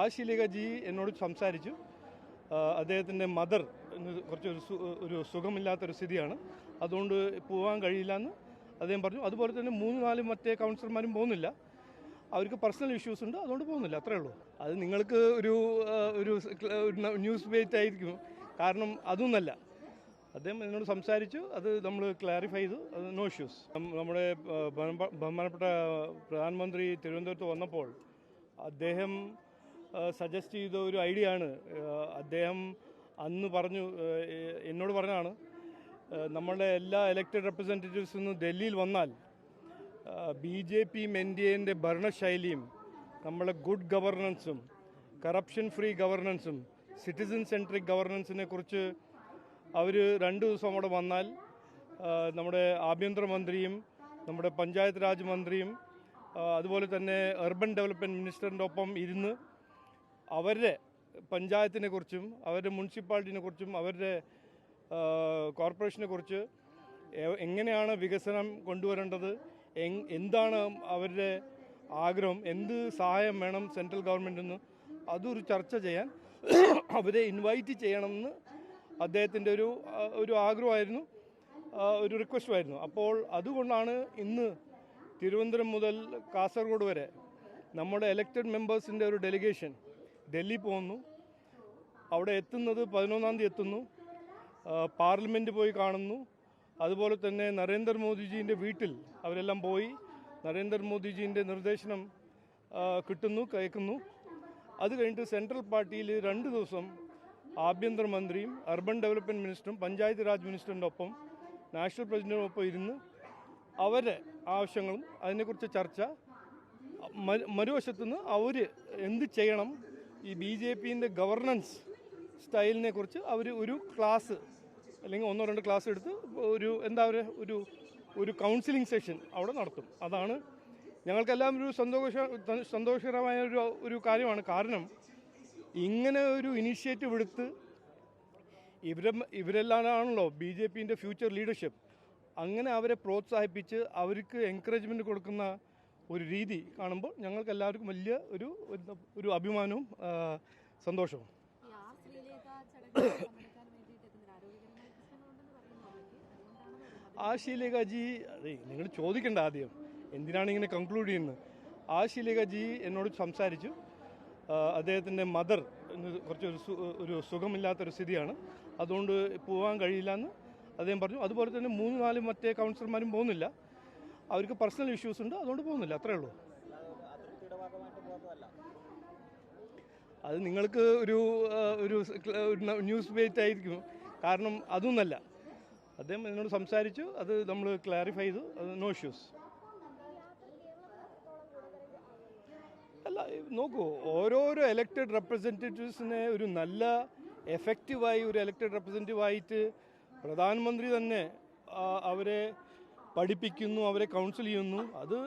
ആശിലികജി എന്നോട് സംസാരിച്ചു. അദ്ദേഹത്തിന്റെ മദർ കുറച്ച് ഒരു സുഖമില്ലാത്തൊരു സ്ഥിതിയാണ്. അതുകൊണ്ട് പോകാൻ കഴിയില്ല എന്ന് അദ്ദേഹം പറഞ്ഞു. അതുപോലെ തന്നെ മൂന്ന് നാല് മറ്റേ കൗൺസിലർമാരും പോകുന്നില്ല. അവർക്ക് പേഴ്സണൽ ഇഷ്യൂസ് ഉണ്ട് അതുകൊണ്ട് പോകുന്നില്ല. അത്രേ ഉള്ളൂ. അത് നിങ്ങൾക്ക് ഒരു ഒരു ന്യൂസ് ബേറ്റ് ആയിരിക്കും. കാരണം അതൊന്നല്ല. അദ്ദേഹം എന്നോട് സംസാരിച്ചു. അത് നമ്മൾ ക്ലാരിഫൈ ചെയ്തു. അത് നോ ഇഷ്യൂസ് നമ്മുടെ ബഹുമാനപ്പെട്ട പ്രധാനമന്ത്രി തിരുവനന്തപുരത്ത് വന്നപ്പോൾ അദ്ദേഹം സജസ്റ്റ് ചെയ്ത ഒരു ഐഡിയ ആണ്. അദ്ദേഹം അന്ന് പറഞ്ഞു എന്നോട് പറഞ്ഞതാണ് നമ്മളുടെ എല്ലാ ഇലക്റ്റഡ് നിന്ന് ഡൽഹിയിൽ വന്നാൽ ബി ജെ ഡി എന്റെ ഭരണശൈലിയും നമ്മളെ ഗുഡ് ഗവർണൻസും കറപ്ഷൻ ഫ്രീ ഗവർണൻസും സിറ്റിസൺ സെൻട്രിക് ഗവർണൻസിനെ കുറിച്ച് അവർ രണ്ട് ദിവസം അവിടെ വന്നാൽ നമ്മുടെ ആഭ്യന്തരമന്ത്രിയും നമ്മുടെ പഞ്ചായത്ത് രാജ് മന്ത്രിയും അതുപോലെ തന്നെ അർബൻ ഡെവലപ്മെന്റ് മിനിസ്റ്ററിന്റെ ഒപ്പം ഇരുന്ന് അവരുടെ പഞ്ചായത്തിനെ കുറിച്ചും അവരുടെ മുനിസിപ്പാലിറ്റിനെ കുറിച്ചും അവരുടെ കോർപ്പറേഷനെ കുറിച്ച് എങ്ങനെയാണ് വികസനം കൊണ്ടുവരേണ്ടത് എന്താണ് അവരുടെ ആഗ്രഹം എന്ത് സഹായം വേണം സെൻട്രൽ ഗവൺമെന്റിന് അതൊരു ചർച്ച ചെയ്യാൻ അവരെ ഇൻവൈറ്റ് ചെയ്യണമെന്ന് അദ്ദേഹത്തിന്റെ ഒരു ഒരു ആഗ്രഹമായിരുന്നു ഒരു റിക്വസ്റ്റുമായിരുന്നു. അപ്പോൾ അതുകൊണ്ടാണ് ഇന്ന് തിരുവനന്തപുരം മുതൽ കാസർഗോഡ് വരെ നമ്മുടെ എലക്റ്റഡ് മെമ്പേഴ്സിന്റെ ഒരു ഡെലിഗേഷൻ ഡൽഹി പോകുന്നു. അവിടെ എത്തുന്നത് പതിനൊന്നാം തീയതി എത്തുന്നു. പാർലമെന്റ് പോയി കാണുന്നു. അതുപോലെ തന്നെ നരേന്ദ്രമോദിജീന്റെ വീട്ടിൽ അവരെല്ലാം പോയി നരേന്ദ്രമോദിജീന്റെ നിർദ്ദേശനം കിട്ടുന്നു കേൾക്കുന്നു. അത് കഴിഞ്ഞിട്ട് സെൻട്രൽ പാർട്ടിയിൽ രണ്ട് ദിവസം ആഭ്യന്തരമന്ത്രിയും അർബൻ ഡെവലപ്മെന്റ് മിനിസ്റ്ററും പഞ്ചായത്ത് രാജ് മിനിസ്റ്ററിന്റെ ഒപ്പം നാഷണൽ പ്രസിഡന്റിനും ഒപ്പം ഇരുന്ന് അവരുടെ ആവശ്യങ്ങളും അതിനെക്കുറിച്ച് ചർച്ച മറുവശത്തുനിന്ന് അവർ എന്ത് ചെയ്യണം ഈ ബി ജെ പിന്റെ ഗവർണൻസ് സ്റ്റൈലിനെ കുറിച്ച് അവർ ഒരു ക്ലാസ് അല്ലെങ്കിൽ ഒന്നോ രണ്ട് ക്ലാസ് എടുത്ത് ഒരു എന്താ പറയുക ഒരു ഒരു കൗൺസിലിംഗ് സെഷൻ അവിടെ നടത്തും. അതാണ് ഞങ്ങൾക്കെല്ലാം ഒരു സന്തോഷ സന്തോഷകരമായ ഒരു ഒരു കാര്യമാണ്. കാരണം ഇങ്ങനെ ഒരു ഇനീഷ്യേറ്റീവ് എടുത്ത് ഇവരെ ഇവരെല്ലാമാണല്ലോ ബി ജെ പിന്റെ ഫ്യൂച്ചർ ലീഡർഷിപ്പ് അങ്ങനെ അവരെ പ്രോത്സാഹിപ്പിച്ച് അവർക്ക് എൻകറേജ്മെന്റ് കൊടുക്കുന്ന ഒരു രീതി കാണുമ്പോൾ ഞങ്ങൾക്ക് എല്ലാവർക്കും വലിയ ഒരു ഒരു അഭിമാനവും സന്തോഷവും. ആശീലേഖാജി ആ ശീലേഖാജി അതെ നിങ്ങൾ ചോദിക്കേണ്ട ആദ്യം. എന്തിനാണ് ഇങ്ങനെ കൺക്ലൂഡ് ചെയ്യുന്നത്? ആ ശീലേഖാജി എന്നോട് സംസാരിച്ചു. അദ്ദേഹത്തിന്റെ മദർ കുറച്ച് ഒരു ഒരു സുഖമില്ലാത്തൊരു സ്ഥിതിയാണ്. അതുകൊണ്ട് പോകാൻ കഴിയില്ല എന്ന് അദ്ദേഹം പറഞ്ഞു. അതുപോലെ തന്നെ മൂന്ന് നാല് മറ്റേ കൗൺസിലർമാരും പോകുന്നില്ല. അവർക്ക് പേഴ്സണൽ ഇഷ്യൂസ് ഉണ്ട് അതുകൊണ്ട് പോകുന്നില്ല. അത്രേ ഉള്ളൂ. അത് നിങ്ങൾക്ക് ഒരു ഒരു ന്യൂസ് ബേറ്റ് ആയിരിക്കും. കാരണം അതൊന്നല്ല. അദ്ദേഹം എന്നോട് സംസാരിച്ചു അത് നമ്മൾ ക്ലാരിഫൈ ചെയ്തു. അത് നോ ഇഷ്യൂസ് അല്ല നോക്കൂ ഓരോരോ എലക്റ്റഡ് റെപ്രസെന്റേറ്റീവ്സിനെ ഒരു നല്ല എഫക്റ്റീവായി ഒരു എലക്റ്റഡ് റെപ്രസെന്റേറ്റീവായിട്ട് പ്രധാനമന്ത്രി തന്നെ അവരെ പഠിപ്പിക്കുന്നു അവരെ കൗൺസിൽ ചെയ്യുന്നു. അത്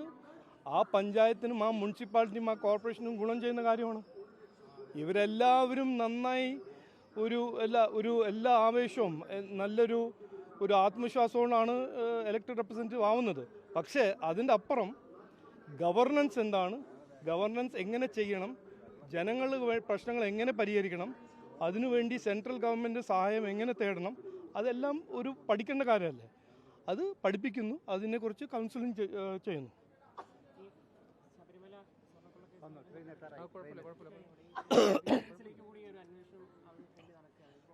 ആ പഞ്ചായത്തിനും ആ മുനിസിപ്പാലിറ്റിയും ആ കോർപ്പറേഷനും ഗുണം ചെയ്യുന്ന കാര്യമാണ്. ഇവരെല്ലാവരും നന്നായി ഒരു എല്ലാ ഒരു എല്ലാ ആവേശവും നല്ലൊരു ഒരു ആത്മവിശ്വാസവുകൊണ്ടാണ് ഇലക്ടഡ് റെപ്രസെന്റേറ്റീവ് ആവുന്നത്. പക്ഷേ അതിന്റെ അപ്പുറം ഗവർണൻസ് എന്താണ്? ഗവർണൻസ് എങ്ങനെ ചെയ്യണം? ജനങ്ങൾ പ്രശ്നങ്ങൾ എങ്ങനെ പരിഹരിക്കണം? അതിനുവേണ്ടി സെൻട്രൽ ഗവൺമെന്റ് സഹായം എങ്ങനെ തേടണം? അതെല്ലാം ഒരു പഠിക്കേണ്ട കാര്യമല്ലേ? അത് പഠിപ്പിക്കുന്നു അതിനെക്കുറിച്ച് കൗൺസിലിംഗ് ചെയ്യുന്നു.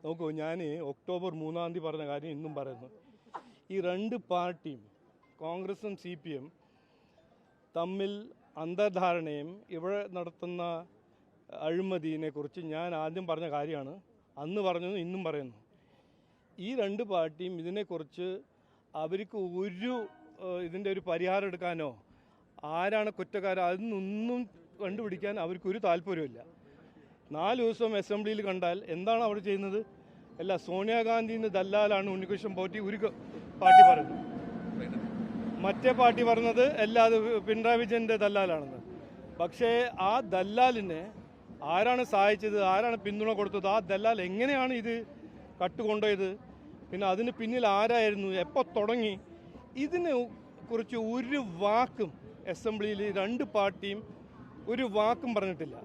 നോക്കൂ ഞാൻ ഒക്ടോബർ മൂന്നാം തീയതി പറഞ്ഞ കാര്യം ഇന്നും പറയുന്നു. ഈ രണ്ട് പാർട്ടിയും കോൺഗ്രസും സി പി എം തമ്മിൽ അന്തർധാരണയും ഇവിടെ നടത്തുന്ന അഴിമതിനെ കുറിച്ച് ഞാൻ ആദ്യം പറഞ്ഞ കാര്യമാണ് അന്ന് പറഞ്ഞു ഇന്നും പറയുന്നു. ഈ രണ്ട് പാർട്ടിയും ഇതിനെക്കുറിച്ച് അവർക്ക് ഒരു ഇതിന്റെ ഒരു പരിഹാരം എടുക്കാനോ ആരാണ് കുറ്റക്കാരൻ അതൊന്നും കണ്ടുപിടിക്കാൻ അവർക്കൊരു താല്പര്യമില്ല നാല് ദിവസം അസംബ്ലിയിൽ കണ്ടാൽ എന്താണ് അവർ ചെയ്യുന്നത്? അല്ല സോണിയാഗാന്ധിന്ന് ദല്ലാലാണ് ഉണ്ണികൃഷ്ണൻ പോറ്റി ഒരു പാർട്ടി പറയുന്നത്. മറ്റേ പാർട്ടി പറഞ്ഞത് എല്ലാ പിണറായി വിജയന്റെ ദല്ലാലാണെന്ന്. പക്ഷേ ആ ദല്ലാലിനെ ആരാണ് സഹായിച്ചത്? ആരാണ് പിന്തുണ കൊടുത്തത്? ആ ദല്ലാൽ എങ്ങനെയാണ് ഇത് കട്ടുകൊണ്ടുപോയത്? പിന്നെ അതിന് പിന്നിൽ ആരായിരുന്നു? എപ്പോൾ തുടങ്ങി? ഇതിനെ കുറിച്ച് ഒരു വാക്കും അസംബ്ലിയിൽ രണ്ട് പാർട്ടിയും ഒരു വാക്കും പറഞ്ഞിട്ടില്ല.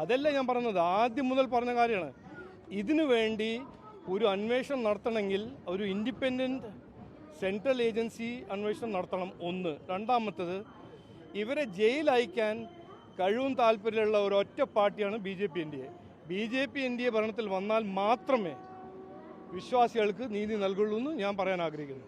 അതല്ല ഞാൻ പറഞ്ഞത്. ആദ്യം മുതൽ പറഞ്ഞ കാര്യമാണ്. ഇതിനു വേണ്ടി ഒരു അന്വേഷണം നടത്തണമെങ്കിൽ ഒരു ഇൻഡിപെൻഡന്റ് സെൻട്രൽ ഏജൻസി അന്വേഷണം നടത്തണം ഒന്ന്. രണ്ടാമത്തത് ഇവരെ ജയിലയക്കാൻ കഴിവും താല്പര്യമുള്ള ഒറ്റ പാർട്ടിയാണ് B J P N D A. B J P N D A ഭരണത്തിൽ വന്നാൽ മാത്രമേ വിശ്വാസികൾക്ക് നീതി നൽകുള്ളൂ എന്ന് ഞാൻ പറയാൻ ആഗ്രഹിക്കുന്നു.